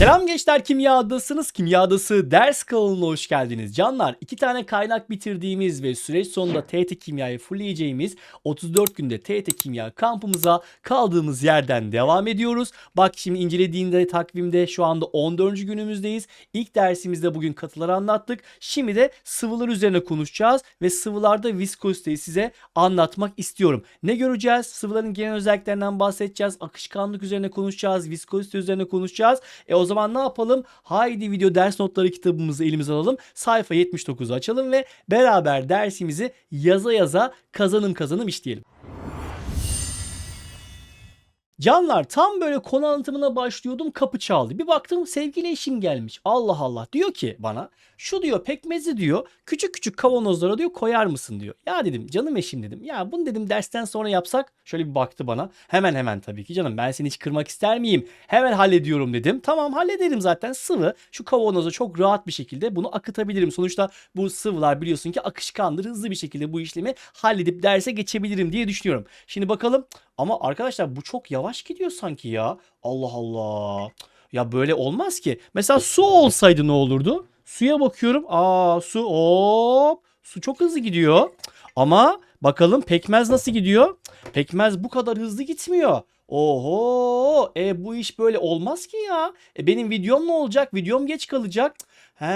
Selam gençler Kimya Adası'nız. Kimya Adası ders kanalına hoş geldiniz. Canlar iki tane kaynak bitirdiğimiz ve süreç sonunda TET Kimya'yı fullleyeceğimiz 34 günde TET Kimya kampımıza kaldığımız yerden devam ediyoruz. Bak şimdi incelediğinde takvimde şu anda 14. günümüzdeyiz. İlk dersimizde bugün katıları anlattık. Şimdi de sıvılar üzerine konuşacağız ve sıvılarda viskoziteyi size anlatmak istiyorum. Ne göreceğiz? Sıvıların genel özelliklerinden bahsedeceğiz. Akışkanlık üzerine konuşacağız. Viskozite üzerine konuşacağız. E o zaman ne yapalım? Haydi video ders notları kitabımızı elimize alalım. Sayfa 79'u açalım ve beraber dersimizi yaza yaza kazanım kazanım işleyelim. Canlar tam böyle konu anlatımına başlıyordum kapı çaldı. Bir baktım sevgili eşim gelmiş. Allah Allah diyor ki bana şu diyor pekmezi diyor küçük küçük kavanozlara diyor koyar mısın diyor. Ya dedim canım eşim dedim. Ya bunu dedim dersten sonra yapsak şöyle bir baktı bana. Hemen hemen tabii ki canım ben seni hiç kırmak ister miyim? Hemen hallediyorum dedim. Tamam hallederim zaten sıvı. Şu kavanoza çok rahat bir şekilde bunu akıtabilirim. Sonuçta bu sıvılar biliyorsun ki akışkandır. Hızlı bir şekilde bu işlemi halledip derse geçebilirim diye düşünüyorum. Şimdi bakalım ama arkadaşlar bu çok yavaş gidiyor sanki ya. Allah Allah. Ya böyle olmaz ki. Mesela su olsaydı ne olurdu? Suya bakıyorum. Aa su hop. Su çok hızlı gidiyor. Ama bakalım pekmez nasıl gidiyor? Pekmez bu kadar hızlı gitmiyor. Oho, e bu iş böyle olmaz ki ya. E benim videom ne olacak? Videom geç kalacak. He,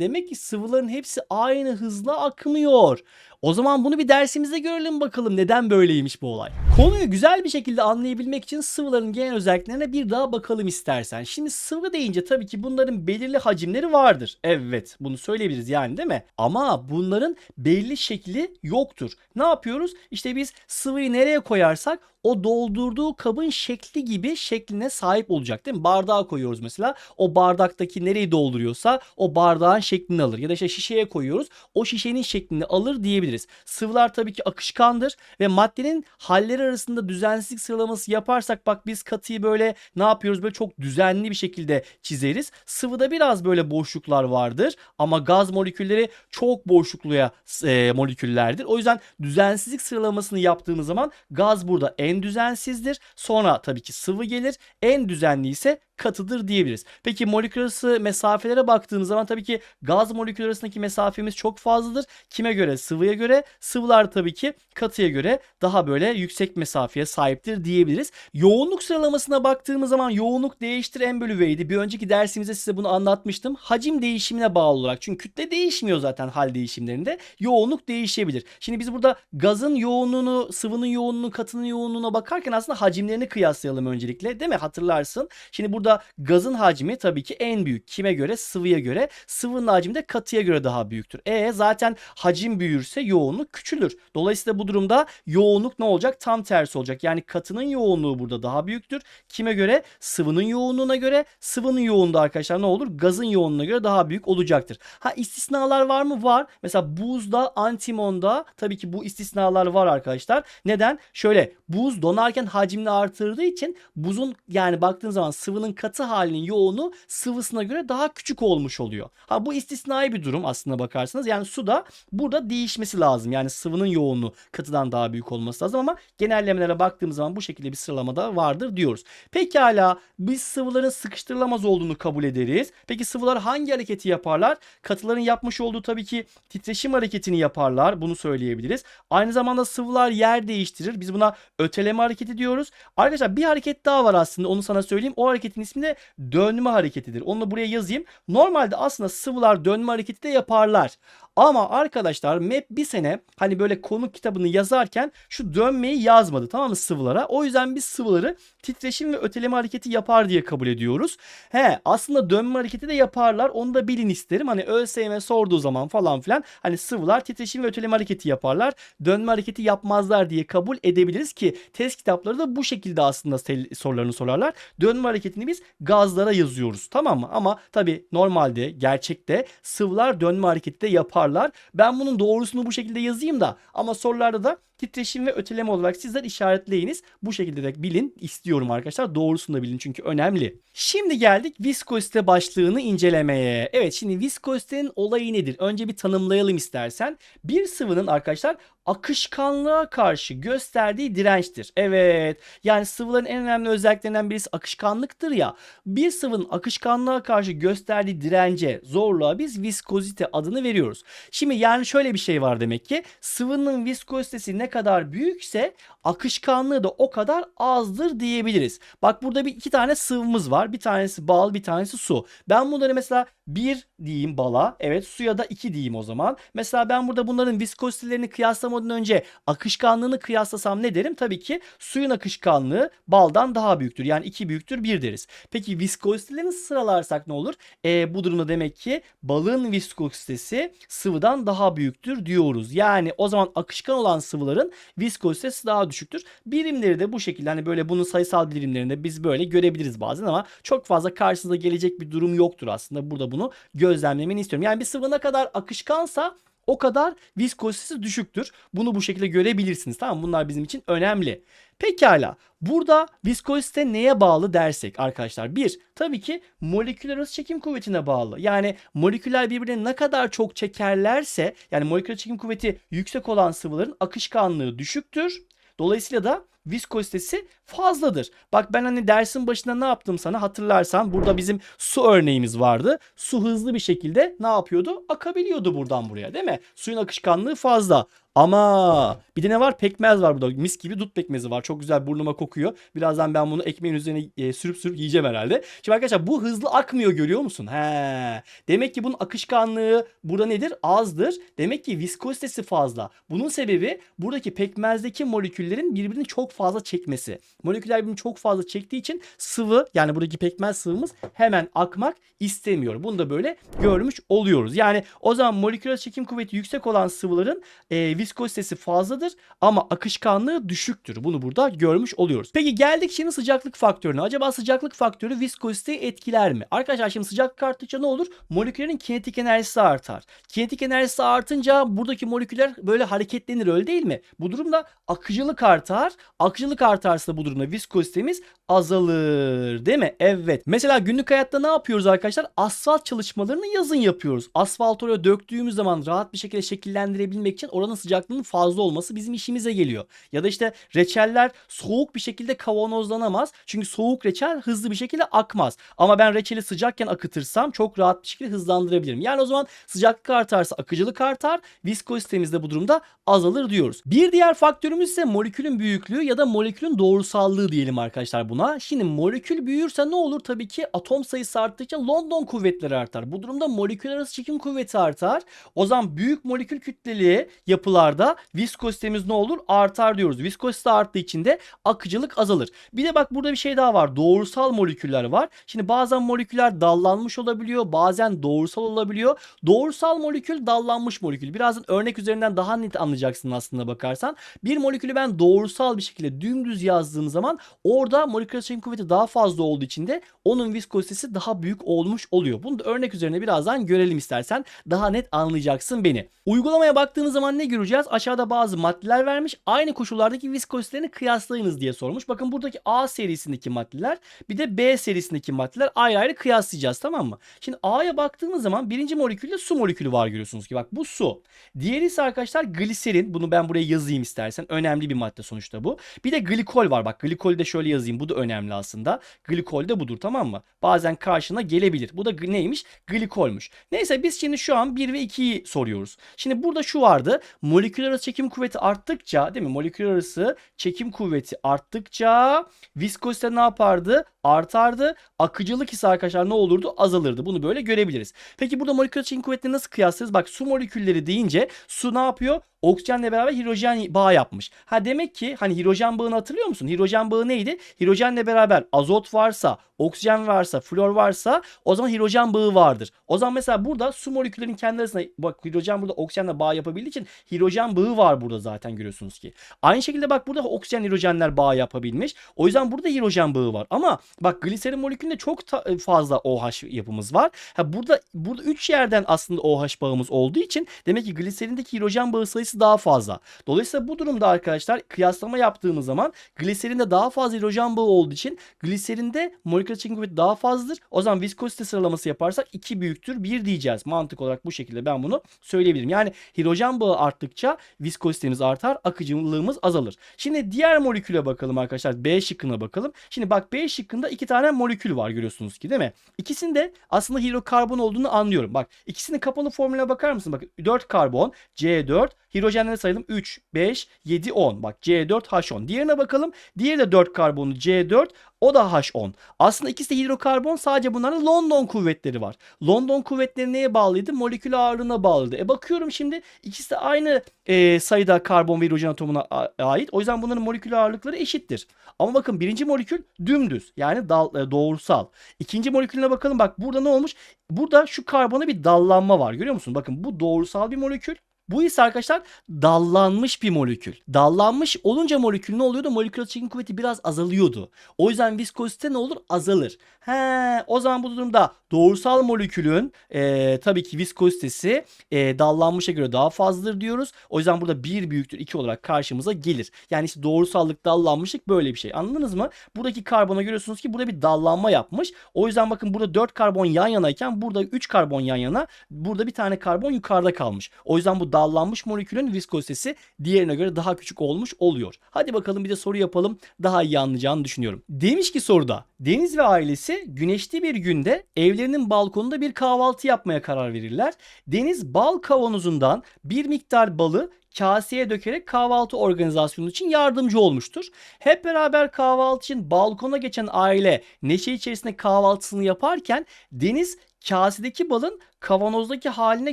demek ki sıvıların hepsi aynı hızla akmıyor. O zaman bunu bir dersimizde görelim bakalım neden böyleymiş bu olay. Konuyu güzel bir şekilde anlayabilmek için sıvıların genel özelliklerine bir daha bakalım istersen. Şimdi sıvı deyince tabii ki bunların belirli hacimleri vardır. Evet bunu söyleyebiliriz yani değil mi? Ama bunların belli şekli yoktur. Ne yapıyoruz? İşte biz sıvıyı nereye koyarsak o doldurduğu kabın şekli gibi şekline sahip olacak değil mi? Bardağa koyuyoruz mesela. O bardaktaki nereyi dolduruyorsa o bardağın şeklini alır. Ya da işte şişeye koyuyoruz. O şişenin şeklini alır diyebiliriz. Sıvılar tabii ki akışkandır ve maddenin halleri arasında düzensizlik sıralaması yaparsak bak biz katıyı böyle ne yapıyoruz? Böyle çok düzenli bir şekilde çizeriz. Sıvıda biraz böyle boşluklar vardır ama gaz molekülleri çok boşlukluya e, moleküllerdir. O yüzden düzensizlik sıralamasını yaptığımız zaman gaz burada en düzensizdir. Sonra tabii ki sıvı gelir. En düzenli ise katıdır diyebiliriz. Peki molekül arası mesafelere baktığımız zaman tabii ki gaz molekül arasındaki mesafemiz çok fazladır. Kime göre? Sıvıya göre. Sıvılar tabii ki katıya göre daha böyle yüksek mesafeye sahiptir diyebiliriz. Yoğunluk sıralamasına baktığımız zaman yoğunluk değiştir en bölü V'ydi. Bir önceki dersimizde size bunu anlatmıştım. Hacim değişimine bağlı olarak. Çünkü kütle değişmiyor zaten hal değişimlerinde. Yoğunluk değişebilir. Şimdi biz burada gazın yoğunluğunu, sıvının yoğunluğunu, katının yoğunluğuna bakarken aslında hacimlerini kıyaslayalım öncelikle. Değil mi? Hatırlarsın. Şimdi burada gazın hacmi tabii ki en büyük. Kime göre? Sıvıya göre. Sıvının hacmi de katıya göre daha büyüktür. E zaten hacim büyürse yoğunluk küçülür. Dolayısıyla bu durumda yoğunluk ne olacak? Tam tersi olacak. Yani katının yoğunluğu burada daha büyüktür. Kime göre? Sıvının yoğunluğuna göre. Sıvının yoğunluğu arkadaşlar ne olur? Gazın yoğunluğuna göre daha büyük olacaktır. Ha istisnalar var mı? Var. Mesela buzda, antimonda tabii ki bu istisnalar var arkadaşlar. Neden? Şöyle buz donarken hacmini artırdığı için buzun yani baktığın zaman sıvının katı halinin yoğunluğu sıvısına göre daha küçük olmuş oluyor. Ha bu istisnai bir durum aslında bakarsanız. Yani suda burada değişmesi lazım. Yani sıvının yoğunluğu katıdan daha büyük olması lazım ama genellemelere baktığımız zaman bu şekilde bir sıralamada vardır diyoruz. Pekala biz sıvıların sıkıştırılamaz olduğunu kabul ederiz. Peki sıvılar hangi hareketi yaparlar? Katıların yapmış olduğu tabii ki titreşim hareketini yaparlar. Bunu söyleyebiliriz. Aynı zamanda sıvılar yer değiştirir. Biz buna öteleme hareketi diyoruz. Arkadaşlar bir hareket daha var aslında onu sana söyleyeyim. O hareketin ismi de dönme hareketidir. Onu da buraya yazayım. Normalde aslında sıvılar dönme hareketi de yaparlar. Ama arkadaşlar MEP bir sene hani böyle konu kitabını yazarken şu dönmeyi yazmadı tamam mı sıvılara. O yüzden biz sıvıları titreşim ve öteleme hareketi yapar diye kabul ediyoruz. He aslında dönme hareketi de yaparlar. Onu da bilin isterim. Hani ÖSYM sorduğu zaman falan filan hani sıvılar titreşim ve öteleme hareketi yaparlar. Dönme hareketi yapmazlar diye kabul edebiliriz ki test kitapları da bu şekilde aslında sorularını sorarlar. Dönme hareketini biz gazlara yazıyoruz tamam mı? Ama tabi normalde gerçekte sıvılar dönme hareketi de yapar yaparlar. Ben bunun doğrusunu bu şekilde yazayım da ama sorularda da titreşim ve öteleme olarak sizler işaretleyiniz. Bu şekilde de bilin istiyorum arkadaşlar. Doğrusunu da bilin çünkü önemli. Şimdi geldik viskozite başlığını incelemeye. Evet şimdi viskozitenin olayı nedir? Önce bir tanımlayalım istersen. Bir sıvının arkadaşlar akışkanlığa karşı gösterdiği dirençtir. Evet. Yani sıvıların en önemli özelliklerinden birisi akışkanlıktır ya. Bir sıvının akışkanlığa karşı gösterdiği dirence, zorluğa biz viskozite adını veriyoruz. Şimdi yani şöyle bir şey var demek ki. Sıvının viskozitesi ne kadar büyükse akışkanlığı da o kadar azdır diyebiliriz. Bak burada bir iki tane sıvımız var. Bir tanesi bal, bir tanesi su. Ben bunları mesela 1 diyeyim bala. Evet suya da 2 diyeyim o zaman. Mesela ben burada bunların viskozitelerini kıyaslamadan önce akışkanlığını kıyaslasam ne derim? Tabii ki suyun akışkanlığı baldan daha büyüktür. Yani 2 büyüktür 1 deriz. Peki viskozitelerini sıralarsak ne olur? E, bu durumda demek ki balın viskozitesi sıvıdan daha büyüktür diyoruz. Yani o zaman akışkan olan sıvıların viskozitesi daha düşüktür. Birimleri de bu şekilde hani böyle bunun sayısal birimlerinde biz böyle görebiliriz bazen ama çok fazla karşınıza gelecek bir durum yoktur aslında. Burada bunu gözlemlemeni istiyorum. Yani bir sıvı ne kadar akışkansa o kadar viskozitesi düşüktür. Bunu bu şekilde görebilirsiniz. Tamam mı? Bunlar bizim için önemli. Pekala. Burada viskozite neye bağlı dersek arkadaşlar. Bir, tabii ki moleküler arası çekim kuvvetine bağlı. Yani moleküller birbirine ne kadar çok çekerlerse yani moleküler çekim kuvveti yüksek olan sıvıların akışkanlığı düşüktür. Dolayısıyla da viskozitesi fazladır. Bak ben hani dersin başında ne yaptım sana hatırlarsan burada bizim su örneğimiz vardı. Su hızlı bir şekilde ne yapıyordu? Akabiliyordu buradan buraya değil mi? Suyun akışkanlığı fazla. Ama bir de ne var? Pekmez var burada. Mis gibi dut pekmezi var. Çok güzel burnuma kokuyor. Birazdan ben bunu ekmeğin üzerine e, sürüp sürüp yiyeceğim herhalde. Şimdi arkadaşlar bu hızlı akmıyor görüyor musun? He. Demek ki bunun akışkanlığı burada nedir? Azdır. Demek ki viskozitesi fazla. Bunun sebebi buradaki pekmezdeki moleküllerin birbirini çok fazla çekmesi. Moleküller birbirini çok fazla çektiği için sıvı yani buradaki pekmez sıvımız hemen akmak istemiyor. Bunu da böyle görmüş oluyoruz. Yani o zaman moleküler çekim kuvveti yüksek olan sıvıların e, viskozitesi fazladır ama akışkanlığı düşüktür. Bunu burada görmüş oluyoruz. Peki geldik şimdi sıcaklık faktörüne. Acaba sıcaklık faktörü viskoziteyi etkiler mi? Arkadaşlar şimdi sıcaklık arttıkça ne olur? Moleküllerin kinetik enerjisi artar. Kinetik enerjisi artınca buradaki moleküller böyle hareketlenir öyle değil mi? Bu durumda akıcılık artar. Akıcılık artarsa bu durumda viskozitemiz azalır değil mi? Evet. Mesela günlük hayatta ne yapıyoruz arkadaşlar? Asfalt çalışmalarını yazın yapıyoruz. Asfalt oraya döktüğümüz zaman rahat bir şekilde şekillendirebilmek için oranın sıcaklığının fazla olması bizim işimize geliyor. Ya da işte reçeller soğuk bir şekilde kavanozlanamaz. Çünkü soğuk reçel hızlı bir şekilde akmaz. Ama ben reçeli sıcakken akıtırsam çok rahat bir şekilde hızlandırabilirim. Yani o zaman sıcaklık artarsa akıcılık artar. Viskozitemiz de bu durumda azalır diyoruz. Bir diğer faktörümüz ise molekülün büyüklüğü ya da molekülün doğrusallığı diyelim arkadaşlar buna. Şimdi molekül büyürse ne olur? Tabii ki atom sayısı arttıkça London kuvvetleri artar. Bu durumda molekül arası çekim kuvveti artar. O zaman büyük molekül kütleli yapılarda viskozitemiz ne olur? Artar diyoruz. Viskozite arttığı için de akıcılık azalır. Bir de bak burada bir şey daha var. Doğrusal moleküller var. Şimdi bazen moleküller dallanmış olabiliyor. Bazen doğrusal olabiliyor. Doğrusal molekül dallanmış molekül. Birazdan örnek üzerinden daha net anlayacaksın aslında bakarsan. Bir molekülü ben doğrusal bir şekilde dümdüz yazdığım zaman orada moleküler çekim kuvveti daha fazla olduğu için de onun viskozitesi daha büyük olmuş oluyor. Bunu da örnek üzerine birazdan görelim istersen. Daha net anlayacaksın beni. Uygulamaya baktığımız zaman ne göreceğiz? Aşağıda bazı maddeler vermiş. Aynı koşullardaki viskozitelerini kıyaslayınız diye sormuş. Bakın buradaki A serisindeki maddeler bir de B serisindeki maddeler ayrı ayrı kıyaslayacağız tamam mı? Şimdi A'ya baktığımız zaman birinci molekülde su molekülü var görüyorsunuz ki bak bu su. Diğeri ise arkadaşlar gliserin. Bunu ben buraya yazayım istersen. Önemli bir madde sonuçta bu. Bir de glikol var. Bak glikolü de şöyle yazayım. Bu da önemli aslında. Glikol de budur tamam mı? Bazen karşına gelebilir. Bu da neymiş? Glikolmuş. Neyse biz şimdi şu an 1 ve 2'yi soruyoruz. Şimdi burada şu vardı. Moleküler arası çekim kuvveti arttıkça değil mi? Moleküler arası çekim kuvveti arttıkça viskozite ne yapardı? Artardı. Akıcılık ise arkadaşlar ne olurdu? Azalırdı. Bunu böyle görebiliriz. Peki burada moleküler çekim kuvvetini nasıl kıyaslarız? Bak su molekülleri deyince su ne yapıyor? Oksijenle beraber hidrojen bağı yapmış. Ha demek ki hani hidrojen bağını hatırlıyor musun? Hidrojen bağı neydi? Hidrojenle beraber azot varsa, oksijen varsa, flor varsa o zaman hidrojen bağı vardır. O zaman mesela burada su moleküllerinin kendi arasında bak hidrojen burada oksijenle bağ yapabildiği için hidrojen bağı var burada zaten görüyorsunuz ki. Aynı şekilde bak burada oksijen hidrojenler bağ yapabilmiş. O yüzden burada hidrojen bağı var. Ama Bak gliserin molekülünde çok e, fazla OH yapımız var. Ha burada burada 3 yerden aslında OH bağımız olduğu için demek ki gliserindeki hidrojen bağı sayısı daha fazla. Dolayısıyla bu durumda arkadaşlar kıyaslama yaptığımız zaman gliserinde daha fazla hidrojen bağı olduğu için gliserinde moleküler çekim kuvveti daha fazladır. O zaman viskozite sıralaması yaparsak 2 büyüktür 1 diyeceğiz. Mantık olarak bu şekilde ben bunu söyleyebilirim. Yani hidrojen bağı arttıkça viskozitemiz artar, akıcılığımız azalır. Şimdi diğer moleküle bakalım arkadaşlar. B şıkkına bakalım. Şimdi bak B şıkkında iki tane molekül var görüyorsunuz ki değil mi? İkisinde aslında hidrokarbon olduğunu anlıyorum. Bak ikisinin kapalı formüle bakar mısın? Bak 4 karbon, C4, hidrojenleri sayalım 3, 5, 7, 10. Bak C4H10. Diğerine bakalım. Diğeri de 4 karbonlu C4, o da H10. Aslında ikisi de hidrokarbon sadece bunların London kuvvetleri var. London kuvvetleri neye bağlıydı? Molekül ağırlığına bağlıydı. E bakıyorum şimdi ikisi de aynı e, sayıda karbon ve hidrojen atomuna ait. O yüzden bunların molekül ağırlıkları eşittir. Ama bakın birinci molekül dümdüz yani dal, e, doğrusal. İkinci molekülüne bakalım bak burada ne olmuş? Burada şu karbona bir dallanma var görüyor musun? Bakın bu doğrusal bir molekül. Bu ise arkadaşlar dallanmış bir molekül. Dallanmış olunca molekül ne oluyordu? Moleküler çekim kuvveti biraz azalıyordu. O yüzden viskozite ne olur? Azalır. He, o zaman bu durumda doğrusal molekülün e, tabii ki viskozitesi e, dallanmışa göre daha fazladır diyoruz. O yüzden burada 1 büyüktür 2 olarak karşımıza gelir. Yani işte doğrusallık dallanmışlık böyle bir şey. Anladınız mı? Buradaki karbona görüyorsunuz ki burada bir dallanma yapmış. O yüzden bakın burada 4 karbon yan yanayken burada 3 karbon yan yana. Burada bir tane karbon yukarıda kalmış. O yüzden bu dallanmış molekülün viskozitesi diğerine göre daha küçük olmuş oluyor. Hadi bakalım bir de soru yapalım. Daha iyi anlayacağını düşünüyorum. Demiş ki soruda Deniz ve ailesi güneşli bir günde evlerinin balkonunda bir kahvaltı yapmaya karar verirler. Deniz bal kavanozundan bir miktar balı kaseye dökerek kahvaltı organizasyonu için yardımcı olmuştur. Hep beraber kahvaltı için balkona geçen aile neşe içerisinde kahvaltısını yaparken Deniz kasedeki balın kavanozdaki haline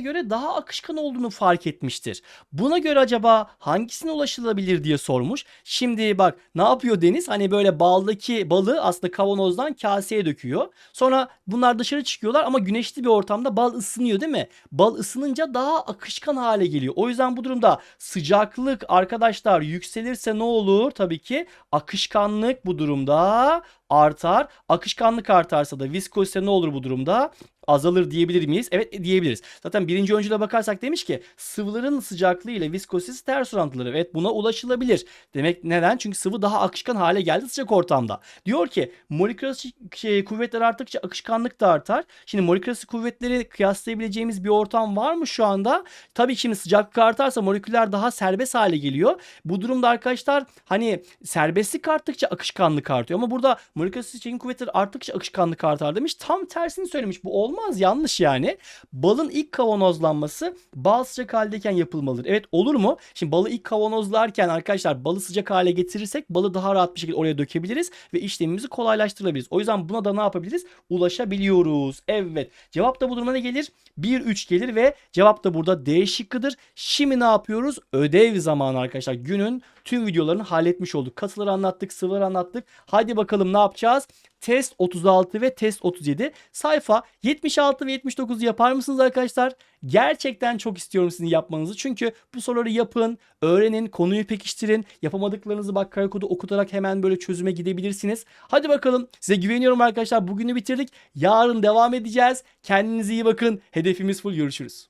göre daha akışkan olduğunu fark etmiştir. Buna göre acaba hangisine ulaşılabilir diye sormuş. Şimdi bak ne yapıyor Deniz? Hani böyle baldaki balı aslında kavanozdan kaseye döküyor. Sonra bunlar dışarı çıkıyorlar ama güneşli bir ortamda bal ısınıyor değil mi? Bal ısınınca daha akışkan hale geliyor. O yüzden bu durumda sıcaklık arkadaşlar yükselirse ne olur? Tabii ki akışkanlık bu durumda artar. Akışkanlık artarsa da viskozite ne olur bu durumda? Azalır diyebilir miyiz? Evet e, diyebiliriz. Zaten birinci öncüle bakarsak demiş ki sıvıların sıcaklığı ile viskozitesi ters orantıları. Evet buna ulaşılabilir. Demek neden? Çünkü sıvı daha akışkan hale geldi sıcak ortamda. Diyor ki moleküler şey, kuvvetler arttıkça akışkanlık da artar. Şimdi moleküler kuvvetleri kıyaslayabileceğimiz bir ortam var mı şu anda? Tabii şimdi sıcaklık artarsa moleküller daha serbest hale geliyor. Bu durumda arkadaşlar hani serbestlik arttıkça akışkanlık artıyor. Ama burada moleküler çekim kuvvetleri arttıkça akışkanlık artar demiş. Tam tersini söylemiş. Bu olmaz yanlış yani. Balın ilk kavanozlanması bal sıcak haldeyken yapılmalıdır. Evet olur mu? Şimdi balı ilk kavanozlarken arkadaşlar balı sıcak hale getirirsek balı daha rahat bir şekilde oraya dökebiliriz ve işlemimizi kolaylaştırabiliriz. O yüzden buna da ne yapabiliriz? Ulaşabiliyoruz. Evet. Cevap da bu duruma ne gelir? 1-3 gelir ve cevap da burada D şıkkıdır. Şimdi ne yapıyoruz? Ödev zamanı arkadaşlar. Günün tüm videolarını halletmiş olduk. Katıları anlattık, sıvıları anlattık. Hadi bakalım ne yapacağız? Test 36 ve test 37. Sayfa 76 ve 79'u yapar mısınız arkadaşlar? Gerçekten çok istiyorum sizin yapmanızı. Çünkü bu soruları yapın, öğrenin, konuyu pekiştirin. Yapamadıklarınızı bak karakodu okutarak hemen böyle çözüme gidebilirsiniz. Hadi bakalım. Size güveniyorum arkadaşlar. Bugünü bitirdik. Yarın devam edeceğiz. Kendinize iyi bakın. Hedefimiz full. Görüşürüz.